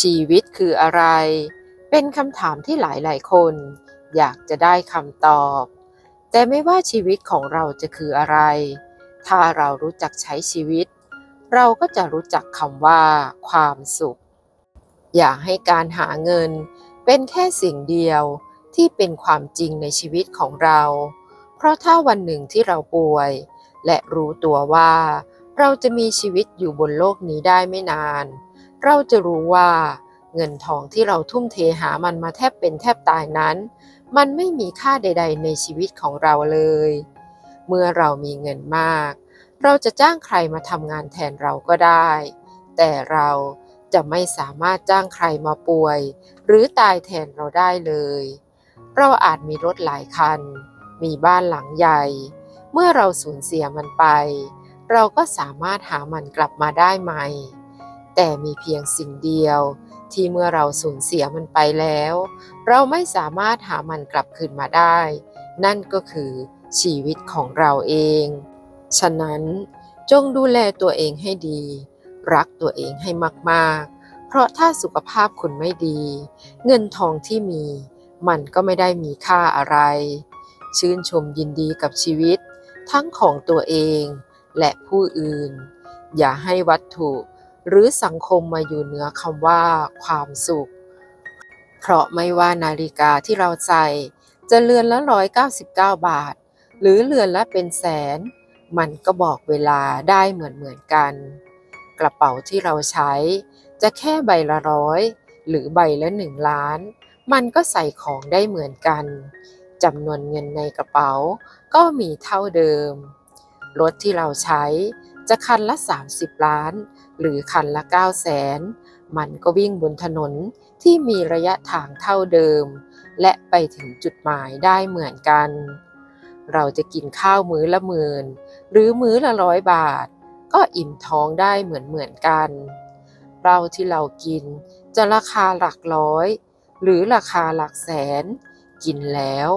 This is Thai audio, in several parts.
ชีวิตคืออะไร เป็นคำถามที่หลายๆ คน อยากจะได้คำตอบ แต่ไม่ว่าชีวิตของเราจะคืออะไร ถ้าเรารู้จักใช้ชีวิต เราก็จะรู้จักคำว่า ความสุข อย่าให้การหาเงิน เป็นแค่สิ่งเดียวที่เป็นความจริงในชีวิตของเรา เพราะถ้าวันหนึ่งที่เราป่วย และรู้ตัวว่า เราจะมีชีวิตอยู่บนโลกนี้ได้ไม่นาน เราจะรู้ว่าเงินทองที่เราทุ่มเทหามันมาแทบเป็นแทบตายนั้น มันไม่มีค่าใด ๆ ในชีวิตของเราเลย เมื่อเรามีเงินมาก เราจะจ้างใครมาทำงานแทนเราก็ได้ แต่เราจะไม่สามารถจ้างใครมาป่วย หรือตายแทนเราได้เลย เราอาจมีรถหลายคัน มีบ้านหลังใหญ่ เมื่อเราสูญเสียมันไป เราก็สามารถหามันกลับมาได้ใหม แต่มีเพียงสิ่งเดียว ที่เมื่อเราสูญเสียมันไปแล้ว เราไม่สามารถหามันกลับคืนมาได้ นั่นก็คือชีวิตของเราเอง ฉะนั้นจงดูแลตัวเองให้ดี รักตัวเองให้มากๆ เพราะถ้าสุขภาพคุณไม่ดี เงินทองที่มี มันก็ไม่ได้มีค่าอะไร ชื่นชมยินดีกับชีวิต ทั้งของตัวเองและผู้อื่น อย่าให้วัตถุ หรือสังคมมาอยู่เหนือคำว่าความสุข เพราะไม่ว่านาฬิกาที่เราใส่จะเรือนละร้อยเก้าสิบเก้าบาท หรือเรือนละเป็นแสน มันก็บอกเวลาได้เหมือนเหมือนกัน กระเป๋าที่เราใช้ จะแค่ใบละร้อยหรือใบละหนึ่งล้าน มันก็ใส่ของได้เหมือนกันจำนวนเงินในกระเป๋าก็มีเท่าเดิม รถที่เราใช้ จะคันละ 30 ล้าน หรือคันละ 9 0 0แสนมันก็วิ่งบนถนนที่มีระยะทางเท่าเดิม และไปถึงจุดหมายได้เหมือนกัน เราจะกินข้าวมื้อละหมื่นหรือมื้อละร้อยบาท ก็อิ่มท้องได้เหมือนเหมือนกันเราที่เรากินจะราคาหลักร้อย หรือราคาหลักแสน กินแล้ว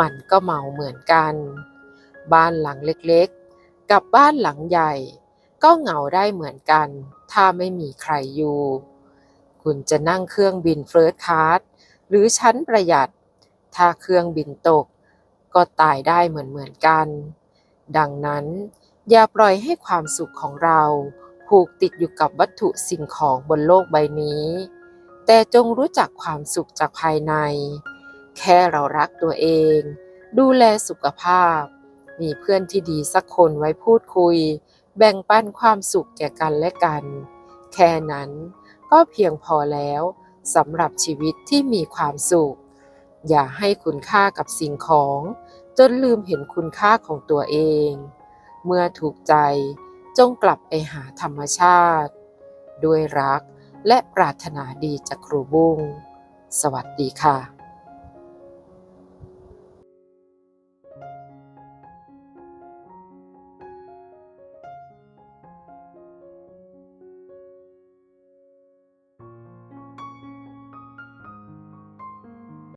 มันก็เมาเหมือนกัน บ้านหลังเล็กๆ กับบ้านหลังใหญ่ ก็เหงาได้เหมือนกัน ถ้าไม่มีใครอยู่ คุณจะนั่งเครื่องบินเฟิร์สคลาสหรือชั้นประหยัด ถ้าเครื่องบินตก ก็ตายได้เหมือนเหมือนๆกัน ดังนั้น อย่าปล่อยให้ความสุขของเราผูกติดอยู่กับวัตถุสิ่งของบนโลกใบนี้ แต่จงรู้จักความสุขจากภายใน แค่เรารักตัวเอง ดูแลสุขภาพ มีเพื่อนที่ดีสักคนไว้พูดคุย แบ่งปันความสุขแก่กันและกัน แค่นั้นก็เพียงพอแล้วสำหรับชีวิตที่มีความสุข อย่าให้คุณค่ากับสิ่งของ จนลืมเห็นคุณค่าของตัวเอง เมื่อถูกใจจงกลับไปหาธรรมชาติ ด้วยรักและปรารถนาดีจากครูบุ้ง สวัสดีค่ะ